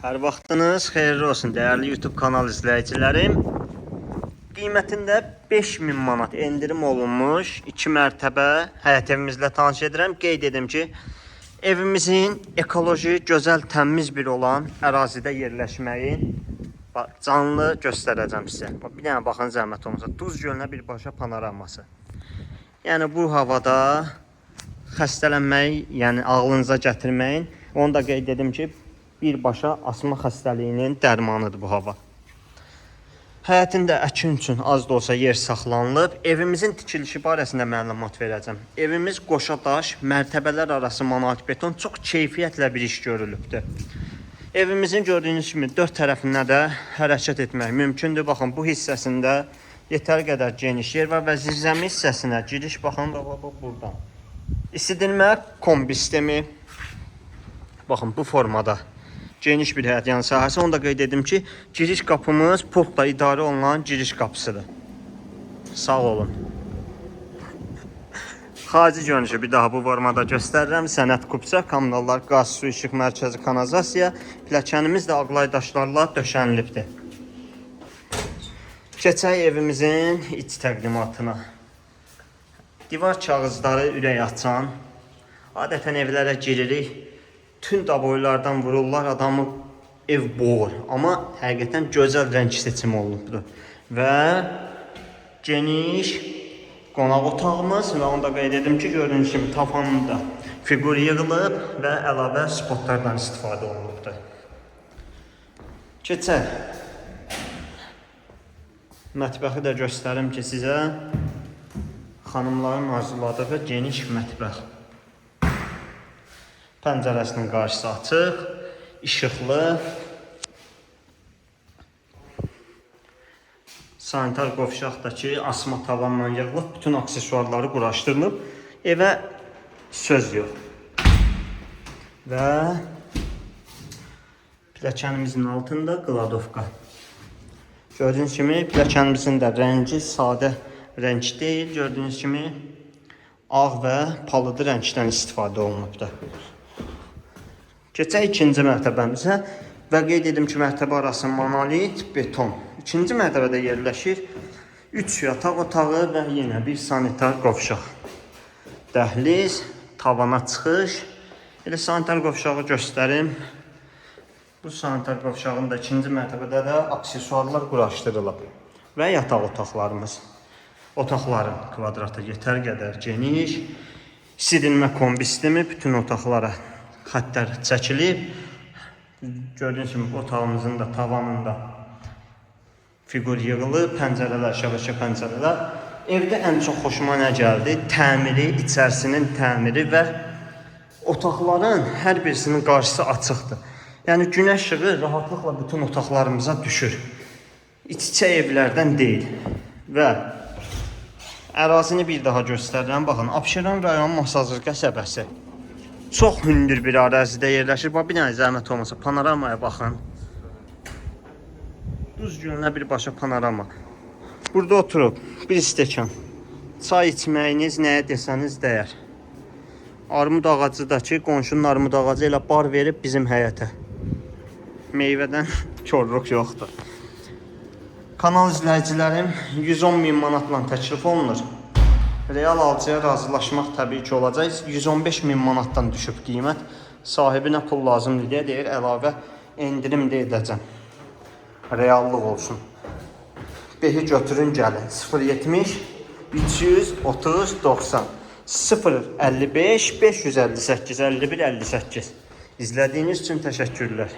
Hər vaxtınız xeyirli olsun dəyərli YouTube kanal izləyicilərim. Qiymətində 5000 manat endirim olunmuş 2 mərtəbə həyət evimizlə tanış edirəm. Qeyd edim ki, evimizin ekoloji, gözəl, təmiz bir olan ərazidə yerləşməyin bax, canlı göstərəcəm sizə. Bir dənə baxın zəhmət olmasa. Duz gölünə birbaşa panoraması. Yəni bu havada xəstələnməyi, yəni ağlınıza gətirməyin. Onu da qeyd edim ki, birbaşa asma xəstəliyinin dərmanıdır bu hava. Həyətində əkin üçün az da olsa yer saxlanılıb. Evimizin tikilişi barəsində məlumat verəcəm. Evimiz qoşa daş, mərtəbələr arası monolit beton çox keyfiyyətlə bir iş görülübdür. Evimizin gördüyünüz kimi dörd tərəfinə də hərəkət etmək mümkündür. Baxın bu hissəsində yetər qədər geniş yer var və zirzəmi hissəsinə giriş baxın bax bax, bax buradan. İsidilmə kombi sistemi baxın bu formada geniş bir həyət yan sahəsi. Onu da qeyd edim ki, giriş qapımız pultla idarə olunan giriş qapısıdır. Sağ olun. Xarici görünüşü bir daha bu formada göstərirəm. Sənət kupça, kommunallar, qaz, su, işıq mərkəzi, kanalizasiya, pilləkənimiz də ağlay daşlarla döşənilibdir. Keçək evimizin iç təqdimatına. Divar kağızları ürək açan, adətən evlərə giririk, tünd aboylardan vururlar, adamı ev boğur. Amma həqiqətən gözəl rəng seçimi olunubdur. Və geniş qonaq otağımız və onu da qeyd edim ki, gördüyünüz kimi tavanında fiqur yığılıb və əlavə spotlardan istifadə olunubdur. Keçək. Mətbəxi də göstərim ki, sizə xanımların arzuladığı geniş mətbəx. Pəncərəsinin qarşısı açıq, işıqlı. Sanitar qovşaqdakı asma tavanla yığılıb, bütün aksesuarları quraşdırılıb. Evə söz yox. Və pilləkənimizin altında qladovka. Gördüyünüz kimi pilləkənimizin də rəngi sadə rəng deyil. Gördüyünüz kimi ağ və palıdı rəngdən istifadə olunubdur. Keçək ikinci mərtəbəmizə və qeyd edim ki, mərtəbə arası monolit beton. İkinci mərtəbədə yerləşir 3 yataq otağı və yenə bir sanitar qovşaq. Dəhliz, tavana çıxış. Elə sanitar qovşağı göstərim. Bu sanitar qovşağın da ikinci mərtəbədə də aksesuarlar quraşdırılıb və yataq otaqlarımız. Otaqların kvadratı yetər qədər geniş. Sidilmə kombi sistemi bütün otaqlara xəttlər çəkilib. Gördüyünüz kimi otağımızın da tavanında fiqur yığılıb, pəncərələr, şəbəkə pəncərələr. Evdə ən çox xoşuma nə gəldi? Təmiri, içərisinin təmiri və otaqların hər birisinin qarşısı açıqdır. Yəni günəş işığı rahatlıqla bütün otaqlarımıza düşür. İç-içə evlərdən deyil. Və ərazini bir daha göstərirəm. Baxın, Abşeron rayon Masazır qəsəbəsi. Çox hündür bir ərazidə yerləşir. Bax bir dənə zəhmət olmasa panoramaya baxın. Duz gölünə birbaşa panorama. Burada oturub bir stəkan çay içməyiniz nəyə desəniz dəyər. Armud ağacı da ki, qonşunun armud ağacı elə bar verib bizim həyətə. Meyvədən korluq yoxdur. Kanal izləyicilərim 110 min manatla təklif olunur. Real alıcıya razılaşmaq təbii ki olacaq. 115 min manatdan düşüb qiymət. Sahibinə pul lazımdır deyə deyir, əlavə endirim də edəcəm. Reallıq olsun. Behi götürün gəlin. 070 330 90 055 558 51 58 İzlədiyiniz üçün təşəkkürlər.